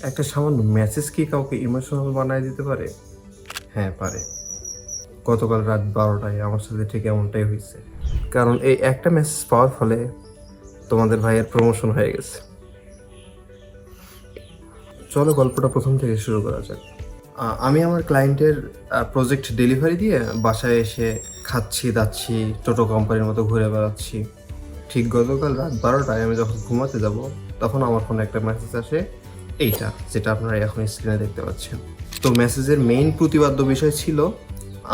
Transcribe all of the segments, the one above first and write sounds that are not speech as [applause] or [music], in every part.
একটা সামান্য মেসেজ কি কাউকে ইমোশনাল বানায় দিতে পারে? হ্যাঁ পারে। গতকাল রাত বারোটায় আমার সাথে ঠিক এমনটাই হয়েছে। কারণ এই একটা মেসেজ পাওয়ার ফলে তোমাদের ভাইয়ের প্রমোশন হয়ে গেছে। চলো গল্পটা প্রথম থেকে শুরু করা যাক। আমি আমার ক্লায়েন্টের প্রজেক্ট ডেলিভারি দিয়ে বাসায় এসে খাচ্ছি, দাচ্ছি, টোটো কোম্পানির মতো ঘুরে বেড়াচ্ছি। ঠিক গতকাল রাত বারোটায় আমি যখন ঘুমাতে যাব, তখন আমার ফোনে একটা মেসেজ আসে এইটা, যেটা আপনারা এখন স্ক্রিনে দেখতে পাচ্ছেন। তো মেসেজের মেইন প্রতিবাদ্য বিষয় ছিল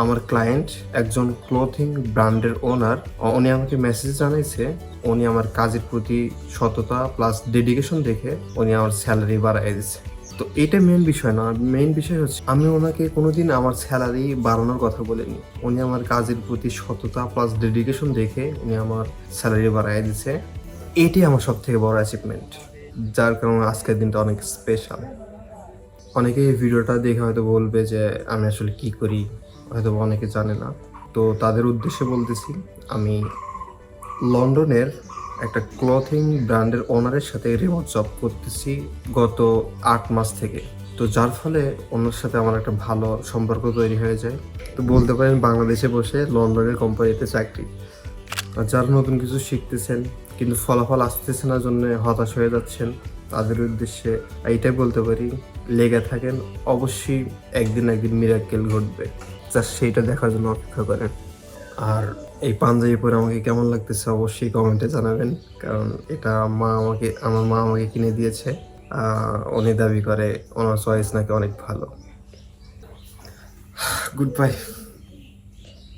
আমার ক্লায়েন্ট একজন ক্লোথিং ব্র্যান্ডের ওনার উনি আমাকে মেসেজ জানাইছে, উনি আমার কাজের প্রতি সততা প্লাস ডেডিকেশন দেখে উনি আমার স্যালারি বাড়াই দিচ্ছে তো এটা মেন বিষয় না মেন বিষয় হচ্ছে আমি ওনাকে কোনোদিন আমার স্যালারি বাড়ানোর কথা বলিনি। উনি আমার কাজের প্রতি সততা প্লাস ডেডিকেশন দেখে উনি আমার স্যালারি বাড়াই দিচ্ছে এটি আমার সব থেকে বড় অ্যাচিভমেন্ট যার কারণে আজকের দিনটা অনেক স্পেশাল অনেকে এই ভিডিওটা দেখে হয়তো বলবে যে, আমি আসলে কি করি? হয়তো অনেকে জানে না। তো তাদের উদ্দেশ্যে বলতেছি, আমি লন্ডনের একটা ক্লথিং ব্র্যান্ডের ওনারের সাথে রিমোট জব করতেছি গত আট মাস থেকে। তো যার ফলে ওনার সাথে আমার একটা ভালো সম্পর্ক তৈরি হয়ে যায়। তো বলতে পারেন বাংলাদেশে বসে লন্ডনের কোম্পানিতে চাকরি। যারা নতুন কিছু শিখতেছেন, কিন্তু ফলাফল আসতেছে না জন্য হতাশ হয়ে যাচ্ছেন, তাদের উদ্দেশ্যে এইটাই বলতে পারি, লেগে থাকেন, অবশ্যই একদিন একদিন মিরাক্কেল ঘটবে। যা সেইটা দেখার জন্য অপেক্ষা করেন। আর এই পাঞ্জাবি পরে আমাকে কেমন লাগতেছে অবশ্যই কমেন্টে জানাবেন, কারণ এটা মা আমাকে, আমার মা আমাকে কিনে দিয়েছে। উনি দাবি করে, ওনার চয়েস নাকি অনেক ভালো। [sighs] Good bye